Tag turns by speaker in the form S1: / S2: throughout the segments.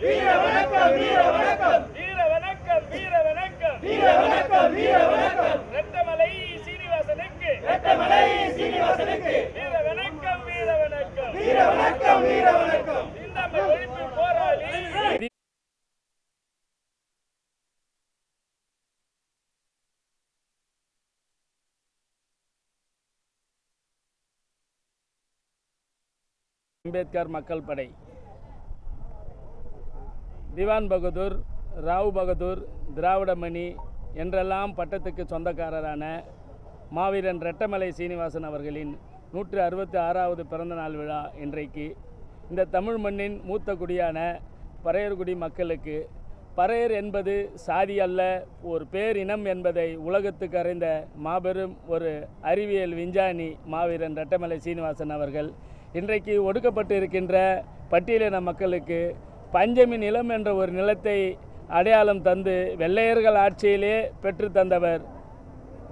S1: வீர வணக்கம் வீர வணக்கம்
S2: வீர வணக்கம் வீர வணக்கம்
S1: வீர வணக்கம் வீர வணக்கம்
S2: ரத்தமலை சீனிவாசனுக்கு
S1: ரத்தமலை சீனிவாசனுக்கு
S2: வீர வணக்கம் வீர வணக்கம்
S1: வீர வணக்கம் வீர வணக்கம்
S2: இந்த ஒழிப்பு போராளி அம்பேத்கர் மக்கள் படை. திவான் பகதூர் ராவ் பகதூர் திராவிடமணி என்றெல்லாம் பட்டத்துக்கு சொந்தக்காரரான மாவீரன் ரெட்டமலை சீனிவாசன் அவர்களின் நூற்று அறுபத்தி ஆறாவது பிறந்தநாள் விழா இன்றைக்கு. இந்த தமிழ் மண்ணின் மூத்த குடியான பறையர்குடி மக்களுக்கு பறையர் என்பது சாதி அல்ல ஒரு பேரினம் என்பதை உலகத்துக்கு அறிந்த மாபெரும் ஒரு அறிவியல் விஞ்ஞானி மாவீரன் ரெட்டமலை சீனிவாசன் அவர்கள். இன்றைக்கு ஒடுக்கப்பட்டு இருக்கின்ற பட்டியலின மக்களுக்கு பஞ்சமி நிலம் என்ற ஒரு நிலத்தை அடையாளம் தந்து வெள்ளையர்கள் ஆட்சியிலே பெற்று தந்தவர்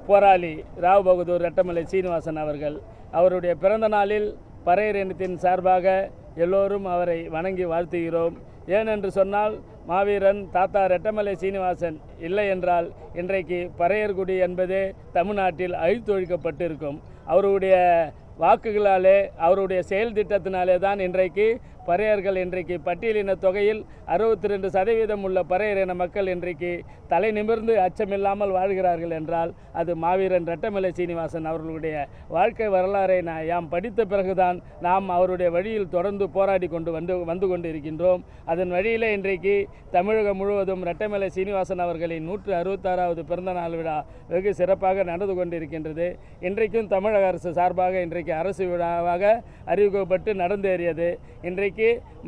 S2: போராளி ராவ் பகதூர் ரெட்டமலை சீனிவாசன் அவர்கள். அவருடைய பிறந்த நாளில் பறையர் இனத்தின் சார்பாக எல்லோரும் அவரை வணங்கி வாழ்த்துகிறோம். ஏனென்று சொன்னால் மாவீரன் தாத்தா ரெட்டமலை சீனிவாசன் இல்லை என்றால் இன்றைக்கு பறையர்குடி என்பதே தமிழ்நாட்டில் அழித்தொழிக்கப்பட்டிருக்கும். அவருடைய வாக்குகளாலே அவருடைய செயல் திட்டத்தினாலே தான் இன்றைக்கு பறையர்கள் இன்றைக்கு பட்டியலின தொகையில் அறுபத்தி ரெண்டு சதவீதம் உள்ள பறையர் இன மக்கள் இன்றைக்கு தலை நிமிர்ந்து அச்சமில்லாமல் வாழ்கிறார்கள் என்றால் அது மாவீரன் ரட்டமலை சீனிவாசன் அவர்களுடைய வாழ்க்கை வரலாறை நான் யாம் படித்த பிறகுதான் நாம் அவருடைய வழியில் தொடர்ந்து போராடி கொண்டு வந்து வந்து கொண்டு இருக்கின்றோம் அதன் வழியிலே இன்றைக்கு தமிழகம் முழுவதும் ரட்டமலை சீனிவாசன் அவர்களின் நூற்று அறுபத்தாறாவது பிறந்த நாள் விழா வெகு சிறப்பாக நடந்து கொண்டிருக்கின்றது. இன்றைக்கும் தமிழக அரசு சார்பாக இன்றைக்கு அரசு விழாவாக அறிவிக்கப்பட்டு நடந்தேறியது. இன்றைக்கு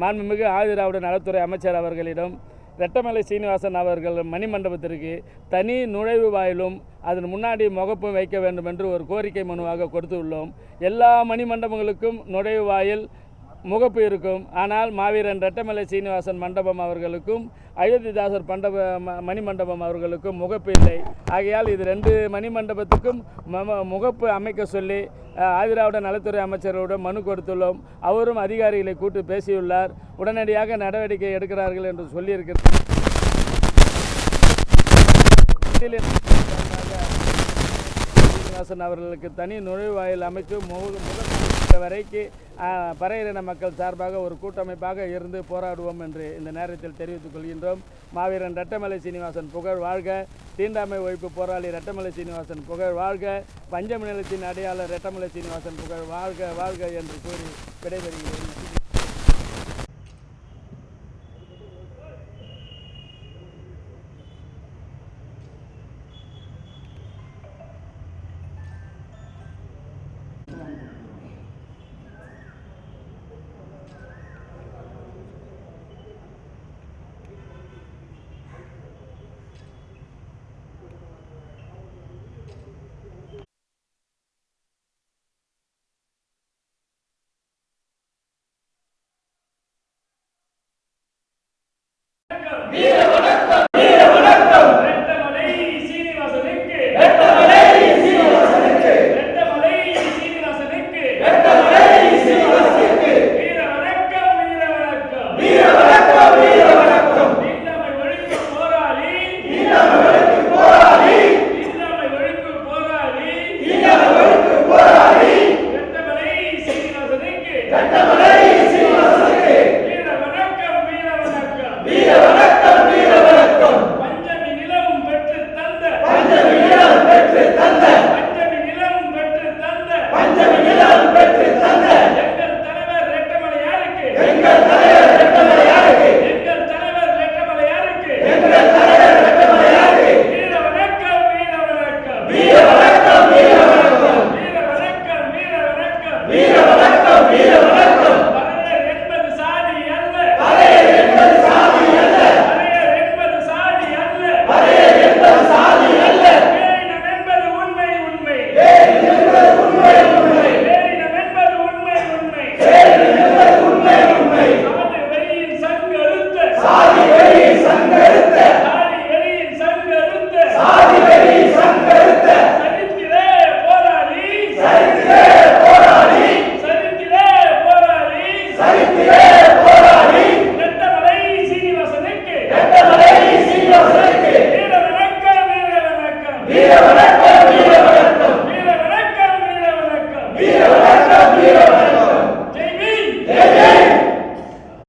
S2: மாண்புமிகு ஆதிராவிட நலத்துறை அமைச்சர் அவர்களிடம் ரெட்டமலை சீனிவாசன் அவர்கள் மணிமண்டபத்திற்கு தனி நுழைவு வாயிலும் அதன் முன்னாடி முகப்பும் வைக்க வேண்டும் என்று ஒரு கோரிக்கை மனுவாக கொடுத்துள்ளோம். எல்லா மணிமண்டபங்களுக்கும் நுழைவு வாயில் முகப்பு இருக்கும் ஆனால் மாவீரன் ரெட்டமலை சீனிவாசன் மண்டபம் அவர்களுக்கும் அயோத்திதாசர் மண்டப மணிமண்டபம் அவர்களுக்கும் முகப்பு இல்லை ஆகையால் இது ரெண்டு மணிமண்டபத்துக்கும் முகப்பு அமைக்க சொல்லி ஆதிராவிட நலத்துறை அமைச்சரோடு மனு கொடுத்துள்ளோம். அவரும் அதிகாரிகளை கூட்டு பேசியுள்ளார். உடனடியாக நடவடிக்கை எடுக்கிறார்கள் என்று சொல்லியிருக்கிறார் அவர்களுக்கு தனி நுழைவாயில் அமைத்து முக முக வரைக்கு பறையின மக்கள் சார்பாக ஒரு கூட்டமைப்பாக இருந்து போராடுவோம் என்று இந்த நேரத்தில் தெரிவித்துக் கொள்கின்றோம். மாவீரன் ரெட்டமலை சீனிவாசன் புகழ் வாழ்க. தீண்டாமை ஒழிப்பு போராளி ரெட்டமலை சீனிவாசன் புகழ் வாழ்க. பஞ்சம நிலத்தின் அடையாளர் ரெட்டமலை சீனிவாசன் புகழ் வாழ்க வாழ்க என்று கூறி விடைபெறுகிறேன். Vai, Camila! Vai,